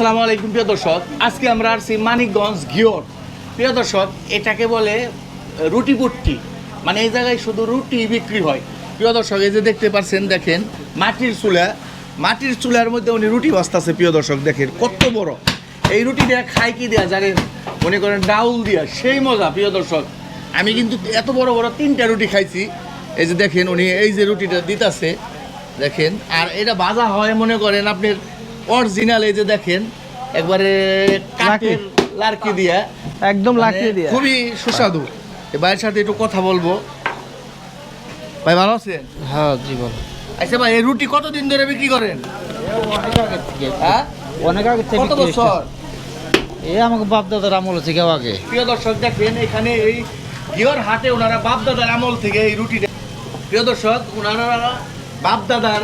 আসসালামু আলাইকুম, প্রিয় দর্শক। আজকে আমরা আসছি মানিকগঞ্জ ঘিওর। প্রিয় দর্শক, এটাকে বলে রুটি পুট্টি মানে এই জায়গায় শুধু রুটি বিক্রি হয়। প্রিয় দর্শক, এই যে দেখতে পাচ্ছেন, দেখেন, মাটির চুলা। মাটির চুলার মধ্যে উনি রুটি বাস্তাছে প্রিয় দর্শক, দেখেন, কত বড়। এই রুটি রুটিটা খাই কি দেয়া জানেন? মনে করেন, ডাউল দিয়া। সেই মজা, প্রিয় দর্শক। আমি কিন্তু এত বড় বড় তিনটা রুটি খাইছি। এই যে দেখেন, উনি এই যে রুটিটা দিতাছে, দেখেন, আর এটা ভাজা হয়, মনে করেন, আপনার অরিজিনাল এই যে দেখেন একবারে কাঠের লার্কি দিয়া। একদম মানে লাকড়ি দিয়ে। খুবই সুস্বাদু। এ ভাইয়ের সাথে একটু কথা বলব। ভাই ভালো আছেন? হ্যাঁ জীবন আচ্ছা ভাই এই রুটি কতদিন ধরে বিক্রি করেন? হ্যাঁ? অনেক আগে থেকে কত বছর? এই আমাকে বাপ দাদার আমল আছে কেউ আগে। প্রিয় দর্শক দেখেন এখানে এই গিয়র হাটে ওনারা বাপদাদার আমল থেকে এই রুটিটা প্রিয় দর্শক ওনারা বাপদাদার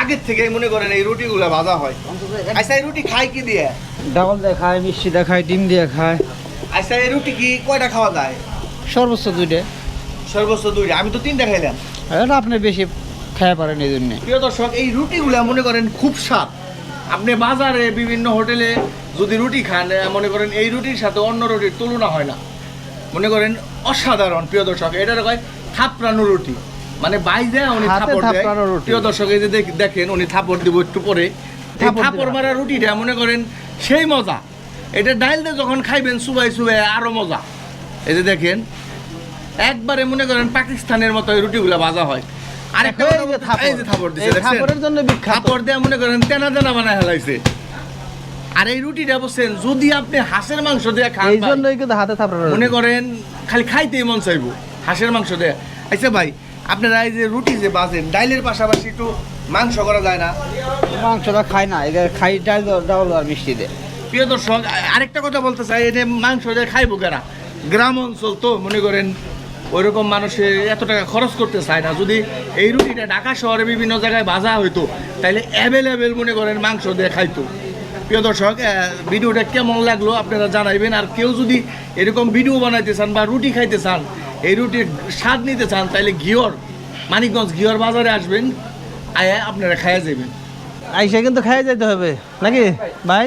আগের থেকে মনে করেন এই রুটিগুলো ভাজা হয়। আচ্ছা এই রুটি খায় কি দিয়ে? ডাবল দিয়ে খায় মিষ্টি দিয়ে খায় ডিম দিয়ে খায়। আচ্ছা এই রুটি কি কয়টা খাওয়া যায়? সর্বোচ্চ দুইটা। সর্বোচ্চ দুইটা। আমি তো তিনটা খাইলাম। এটা আপনি বেশি খায় পারেন এই জন্যে। প্রিয় দর্শক এই রুটিগুলো মনে করেন খুব স্বাদ। আপনি বাজারে বিভিন্ন হোটেলে যদি রুটি খান মনে করেন এই রুটির সাথে অন্য রুটির তুলনা হয় না। মনে করেন অসাধারণ প্রিয় দর্শক। এটা কয় থাপড়ানো রুটি। মানে বাইজে উনি থাপড় দেয়। প্রিয় দর্শক এই যে দেখেন উনি থাপড় দিব একটু পরে। থাপড়। মারা রুটিটা মনে করেন সেই মজা। এটা ডাইল দিয়ে যখন খাইবেন সুবাই সুবাই আরও মজা। এই যে দেখেন একবারে মনে করেন পাকিস্তানের মতো এই রুটিগুলো ভাজা হয়। আরেকটা এই যে থাপড়। দিছে থাপড়ের জন্য বিখ্যাত। থাপড় দিয়ে মনে করেন তেনা তেনা বানায় হেলাইছে আর এই রুটিটা বলছেন যদি আপনি হাঁসের মাংস দিয়ে খান এই জন্যই কিন্তু হাতে থাপড়া মনে করেন খালি খাইতেই মন চাইব হাঁসের মাংস দিয়ে। আচ্ছা ভাই আপনারা এই যে রুটি যে বাজেন ডাইলের পাশাপাশি একটু মাংস করা যায় না? মাংসটা খায় না এটা খাই ডাল ডাল আর মিষ্টি দিয়ে। প্রিয় দর্শক আরেকটা কথা বলতে চাই এটা মাংস দিয়ে খাইবো কেনা গ্রাম অঞ্চল তো মনে করেন ওইরকম মানুষে এত টাকা খরচ করতে চায় না। যদি এই রুটিটা ঢাকা শহরে বিভিন্ন জায়গায় ভাজা হইতো তাহলে অ্যাভেলেবেল মনে করেন মাংস দিয়ে খাইতো। প্রিয় দর্শক ভিডিওটা কেমন লাগল আপনারা জানাইবেন আর কেউ যদি এরকম ভিডিও বানাইতে চান বা রুটি খাইতে চান এই রুটির স্বাদ নিতে চান তাহলে ঘিওর মানিকগঞ্জ গিয়র বাজারে আসবেন, আয়া আপনারা খাইয়া যাবেন আইসা কিন্তু খাইয়া যাইতে হবে, নাকি? ভাই?